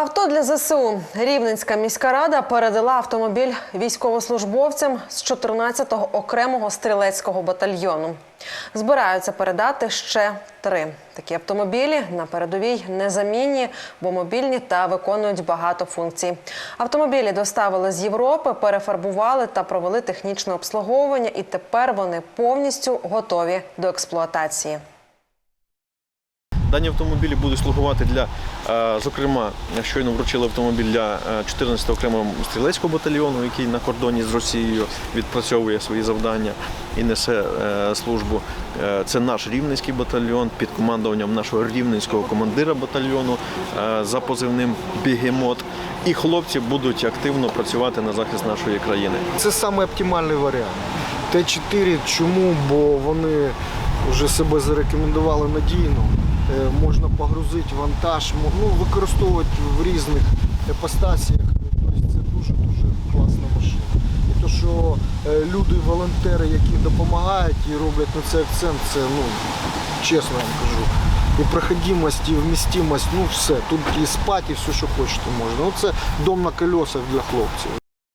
Авто для ЗСУ. Рівненська міська рада передала автомобіль військовослужбовцям з 14-го окремого стрілецького батальйону. Збираються передати ще три. Такі автомобілі на передовій незамінні, бо мобільні та виконують багато функцій. Автомобілі доставили з Європи, перефарбували та провели технічне обслуговування, і тепер вони повністю готові до експлуатації. Дані автомобілі будуть слугувати для, е, зокрема, щойно вручили автомобіль для 14-го окремого стрілецького батальйону, який на кордоні з Росією відпрацьовує свої завдання і несе е, службу. Е, Це наш рівненський батальйон під командуванням нашого рівненського командира батальйону е, за позивним Бігемот. І хлопці будуть активно працювати на захист нашої країни. Це саме оптимальний варіант. Т4 чому? Бо вони вже себе зарекомендували надійно. Е, Можна погрузити вантаж, ну, використовувати в різних епостасіях. Тобто це дуже-дуже класна машина. І то, що е, люди, волонтери, які допомагають і роблять на це акцент, це ну, чесно вам кажу. І проходимость, і вмістимость, ну все. Тут і спати, і все, що хочете можна. Ну, це дом на колесах для хлопців.